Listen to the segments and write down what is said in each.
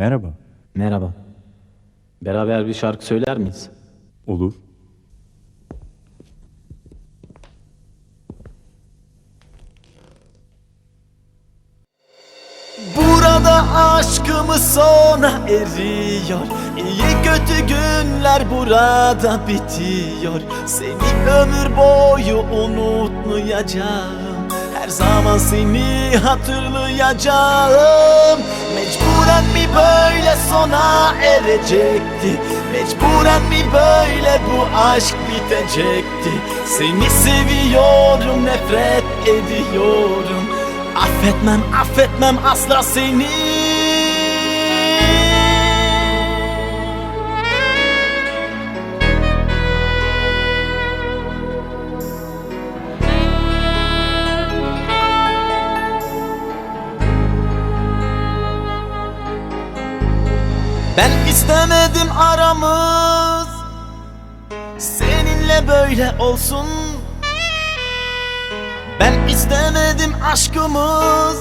Merhaba. Merhaba. Beraber bir şarkı söyler miyiz? Olur. Aşkımız sona eriyor. İyi kötü günler burada bitiyor. Seni ömür boyu unutmayacağım. Her zaman seni hatırlayacağım. Mecburen mi böyle sona erecekti? Mecburen mi böyle bu aşk bitecekti? Seni seviyorum nefret ediyorum. Affetmem affetmem asla seni Ben istemedim aramız. Seninle böyle olsun. Ben istemedim aşkımız.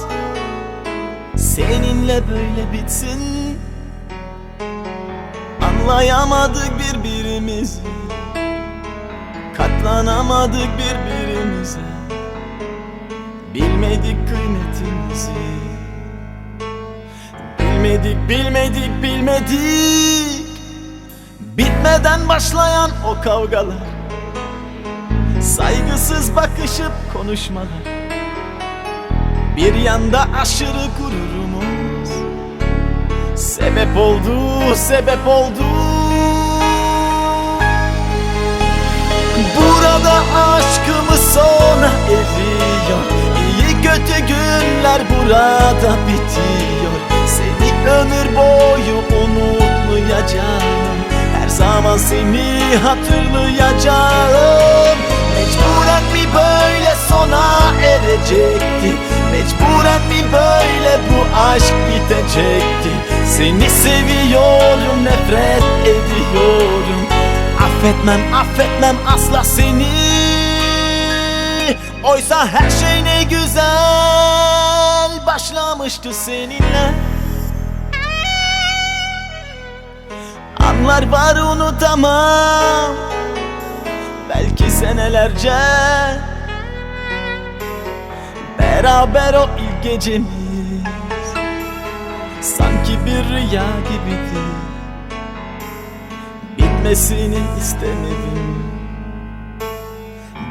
Seninle böyle bitsin. Anlayamadık birbirimizi. Katlanamadık birbirimize. Bilmedik kıymetimizi Bilmedik, bilmedik, bilmedik. Bitmeden başlayan o kavgalar. Saygısız bakışıp konuşmalar. Bir yanda aşırı gururumuz. Sebep oldu, sebep oldu. Burada aşkımız zaman seni hatırlayacağım. Mecburen mi böyle sona erecekti? Mecburen mi böyle bu aşk bitecekti? Seni seviyorum nefret ediyorum. Affetmem affetmem asla seni. Oysa her şey ne güzel başlamıştı seninle Anlar var unutamam. Belki senelerce Beraber o ilk gecemiz Sanki bir rüya gibiydi Bitmesini istemedim.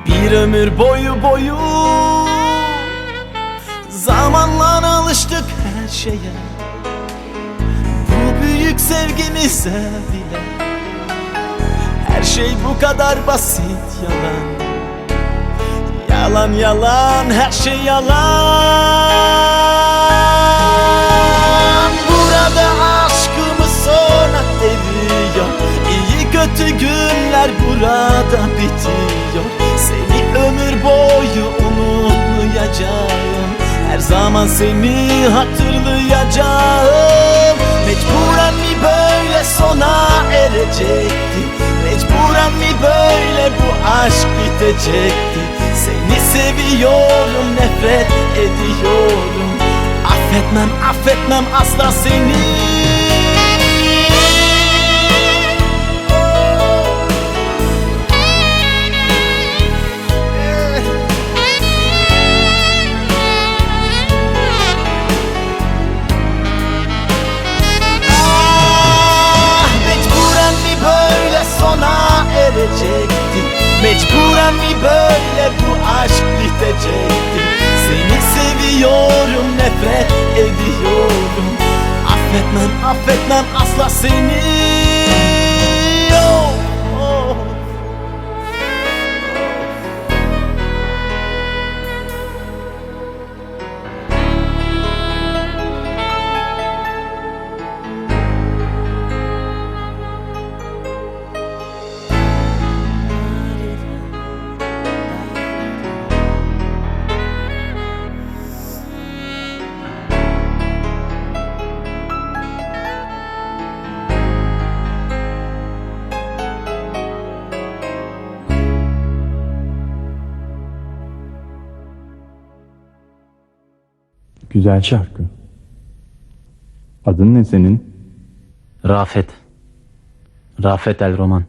Bir ömür boyu boyu Zamanla alıştık her şeye Büyük sevgimize bile Her şey bu kadar basit yalan. Yalan yalan her şey yalan. Burada aşkımız sona eriyor. İyi kötü günler burada bitiyor. Seni ömür boyu unutmayacağım. Her zaman seni hatırlayacağım erecekti Mecburen mi böyle bu aşk bitecekti? Seni seviyorum nefret ediyorum. Affetmem affetmem asla seni mi böyle bu aşk bitecekti? Seni seviyorum nefret ediyorum. Affetmem affetmem asla seni Güzel şarkı. Adın ne senin? Rafet. Rafet El Roman.